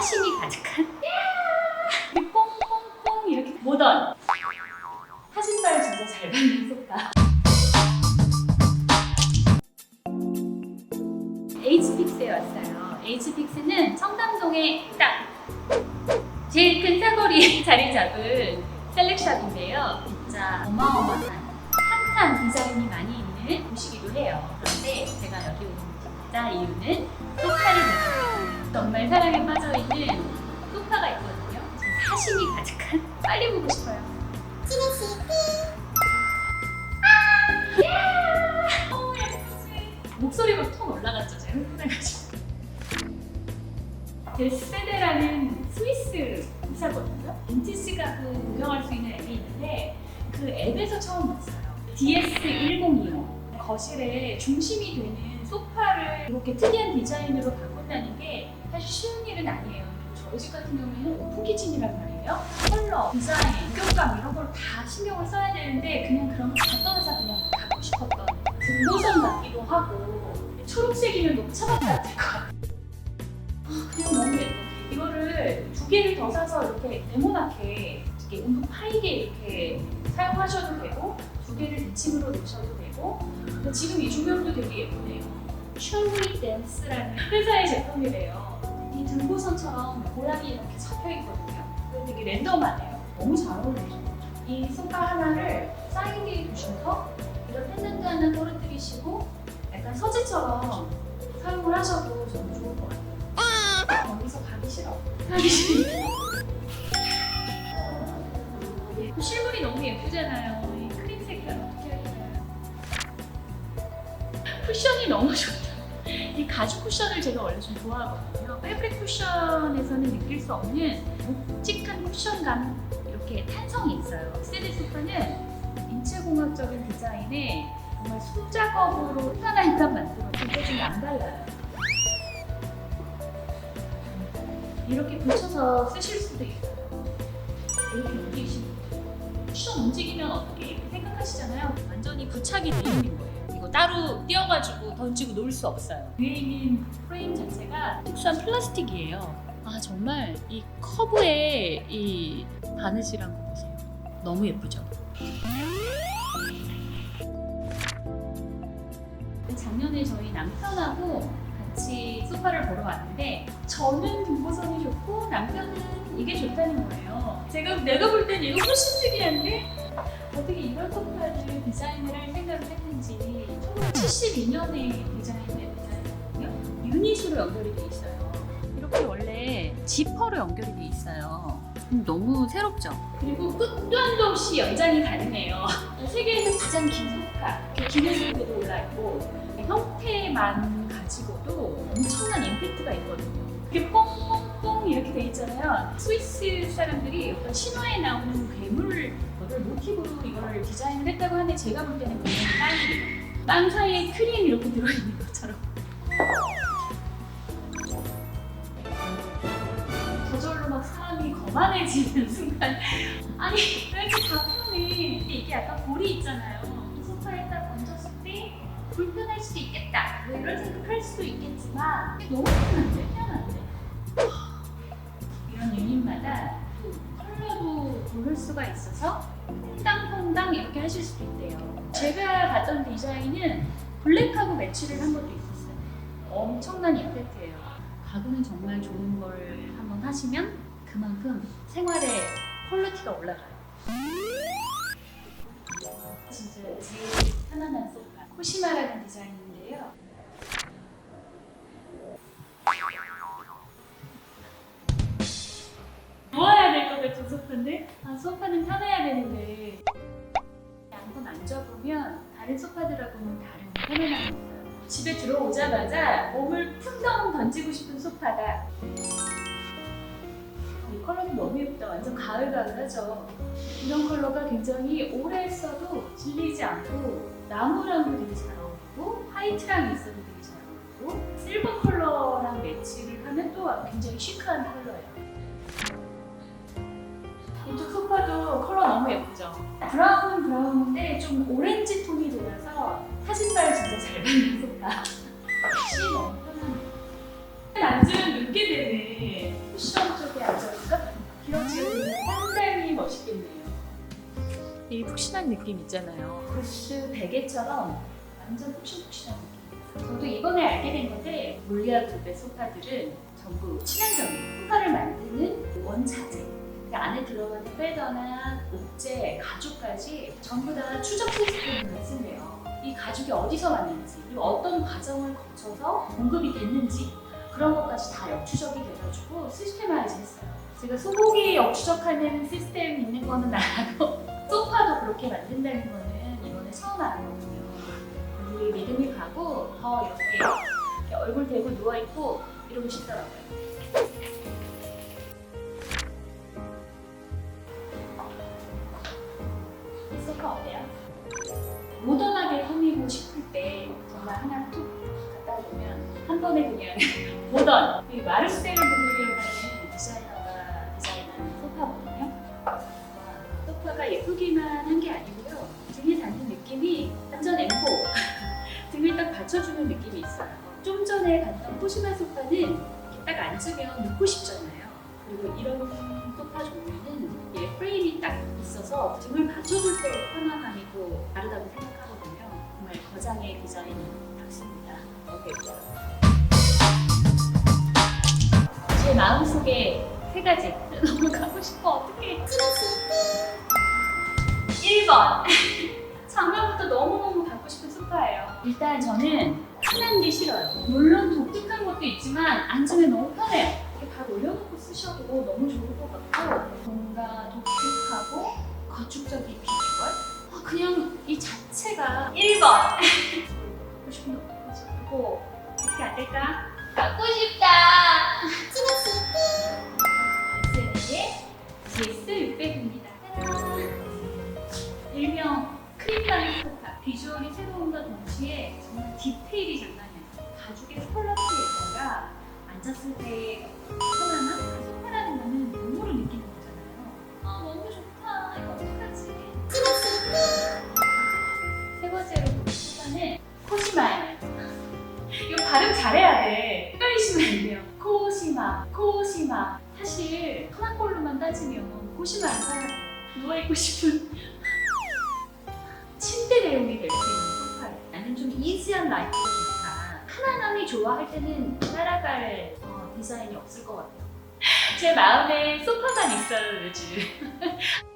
사심이 가득한? 이 뽕뽕뽕 이렇게. 모던? 사진빨 진짜 잘 소파 H픽스에 왔어요. H픽스는 청담동에 딱 제일 큰 사거리에 자리 잡은 셀렉샵인데요. 진짜 어마어마한 핫한 디자인이 많이 있는 곳이기도 해요. 그런데 제가 여기 온 진짜 이유는 소파를 정말 사랑에 빠져있는 소파가 있거든요. 사심이 가득한 빨리 보고 싶어요. 아! 어, 예쁘지? 목소리가 톤 올라갔죠, 제가 흥분해가지고. 데스페데라는 스위스 회사거든요. 빈티지 가구 구경할 수 있는 앱이 있는데 그 앱에서 처음 봤어요. DS1025. 거실에 중심이 되는 소파를 이렇게 특이한 디자인으로 사실 쉬운 일은 아니에요. 저희 집 같은 경우에는 오픈 키친이란 말이에요. 컬러, 디자인, 목격감 이런 걸 다 신경을 써야 되는데 그냥 그런 거 다 떠나서 그냥 갖고 싶었던 등고선 같기도 하고 초록색이면 너무 차갑지 않을 것 같아요. 아, 그냥 너무 예뻐. 이거를 두 개를 더 사서 이렇게 네모나게 이렇게 은근 파이게 이렇게 사용하셔도 되고 두 개를 2층으로 놓으셔도 되고 지금 이 조명도 되게 예쁘네요. 슈리 댄스라는 회사의 제품이래요. 이 등고선처럼 모양이 이렇게 잡혀 있거든요. 되게 랜덤하네요. 너무 잘 어울려요. 이 소파 하나를 사인기에 두셔서 이런 펜던트 하나 떨어뜨리시고 약간 서재처럼 사용을 하셔도 저는 좋을 것 같아요. 거기서 가기 싫어. 가기 싫어. 그 실물이 너무 예쁘잖아요. 이 크림 색깔 어떻게 할까요? 쿠션이 너무 좋다. 이 가죽 쿠션을 제가 원래 좀 좋아하거든요. 패브릭 쿠션에서는 느낄 수 없는 묵직한 쿠션감 이렇게 탄성이 있어요. 세대 소파는 인체공학적인 디자인에 정말 수작업으로 하나하나 만들어진 게좀 남달라요. 이렇게 붙여서 쓰실 수도 있어요. 이렇게 돼요. 쿠션 움직이면 어떻게 생각하시잖아요. 완전히 부착이 돼 있는 거예요. 따로 띄어가지고 던지고 놓을 수 없어요. 위에 있는 그 프레임 자체가 특수한 플라스틱이에요. 아 정말 이 커브의 이 바느질한 거 보세요. 너무 예쁘죠? 작년에 저희 남편하고 같이 소파를 보러 왔는데 저는 등고선이 좋고 남편은 이게 좋다는 거예요. 제가 내가 볼땐 이거 훨씬 특이한데 어떻게 이런 소파를 디자인을 할 생각을 했는지 1972년에 디자인된 디자인이거든요. 유닛으로 연결이 돼 있어요. 이렇게 원래 지퍼로 연결이 돼 있어요. 음, 너무 새롭죠? 그리고 끝도 한도 없이 연장이 가능해요. 세계에서 가장 긴 소파, 기내속도도 올라있고 형태만 가지고도 엄청난 임팩트가 있거든요. 이렇게 뽕 뽕뽕 이렇게 돼 있잖아요. 스위스 사람들이 어떤 신화에 나오는 괴물 거를 모티브로 이걸 디자인을 했다고 하는데 제가 볼 때는 그냥 빵이에요. 빵 사이에 크림 이렇게 들어있는 것처럼. 저절로 막 사람이 거만해지는 순간 아니 왜 이렇게 다 편해 이게 약간 볼이 있잖아요 이 소파에 딱 얹었을 때 불편할 수도 있겠다 뭐 이런 생각할 수도 있겠지만 너무 편한데 편한데 이런 유닛마다 또 컬러도 고를 수가 있어서 퐁당퐁당 이렇게 하실 수도 있대요 제가 봤던 디자인은 블랙하고 매치를 한 것도 있었어요 엄청난 임팩트예요 가구는 정말 좋은 걸 한번 하시면 그만큼 생활의 퀄리티가 올라가요. 진짜 제일 편안한 소파. 코시마라는 디자인인데요. 소파인데? 아, 소파는 편해야 되는데. 양손 안 접으면 다른 소파들하고는 다른 편안함이 있어요. 집에 들어오자마자 몸을 풍덩 던지고 싶은 소파다. 이 컬러도 너무 예쁘다. 완전 가을가을하죠. 이런 컬러가 굉장히 오래 써도 질리지 않고 나무랑도 되게 잘 어울리고 화이트랑 있어도 되게 잘 어울리고 실버 컬러랑 매치를 하면 또 굉장히 시크한 컬러예요. 너무 예쁘죠? 브라운은 브라운인데 좀 오렌지 톤이 돌아서 사진빨 진짜 잘 받는 소파. 역시 너무 편하네. 앉으면 눕게 되네. 쿠션 쪽에 앉아볼까? 기어지는 상당히 멋있겠네요. 이 푹신한 느낌 있잖아요. 구스 베개처럼 완전 푹신푹신한 느낌. 저도 이번에 알게 된 건데 몰리아 그룹의 소파들은 전부 친환경이에요. 소파를 만드는 원자재. 그 안에 들어가는 패더나 목재, 가죽까지 전부 다 추적 시스템을 쓴대요. 이 가죽이 어디서 왔는지, 그리고 어떤 과정을 거쳐서 공급이 됐는지 그런 것까지 다 역추적이 돼가지고 시스템화이즈 했어요. 제가 소고기 역추적하는 시스템 있는 거는 알아도 소파도 그렇게 만든다는 거는 이번에 처음 알았거든요. 우리 믿음이 가고 더 이렇게, 이렇게 얼굴 대고 누워있고 이러고 싶더라고요. 이 소파 어때요? 모던하게 꾸미고 싶을 때 정말 하나 툭 갖다 주면 한 번에 그냥 모던 이 마르셀 부르려는 디자이너가 디자인한 소파거든요. 와, 소파가 예쁘기만 한 게 아니고요. 등에 닿는 느낌이 완전 엠보 등을 딱 받쳐주는 느낌이 있어요. 좀 전에 봤던 코시마 소파는 딱 앉으면 눕고 싶잖아요. 그리고 이런 소파 종류는 얘 프레임이 딱 있어서 등을 받쳐줄 때 편안함이고 다르다고 생각하거든요. 정말 거장의. 너무 예뻐요. 제 마음속에 세 가지. 너무 가고 싶어. 어떡해. 1번. 작년부터 너무너무 갖고 싶은 소파예요. 일단 저는 흔한 게 싫어요. 물론 독특한 것도 있지만 앉으면 너무 편해요. 이렇게 발 올려 쓰셔도 너무 좋을 것 같고 뭔가 독특하고 거축적인 비주얼 아, 그냥 이 자체가 1번 갖고 싶은 게 없어서 그리고 어떻게 안 될까? 갖고 싶다 SN의 GS600입니다. 일명 크림바리 소파. 비주얼이 새로움과 동시에 정말 디테일이 장난이 아니에요. 가죽의 퀄러티에다가 앉았을 때편 발음 잘해야 돼. 헷갈리시면 안 돼요. 코시마, 코시마. 사실 하나 걸로만 따지면 코시마 안 사요. 누워있고 싶은 침대 대용이 될 수 있는 소파예요. 나는 좀 이지한 라이프가 좋다. 편안함이 좋아할 때는 따라갈 어, 디자인이 없을 것 같아요. 제 마음에 소파만 있어요, 요즘.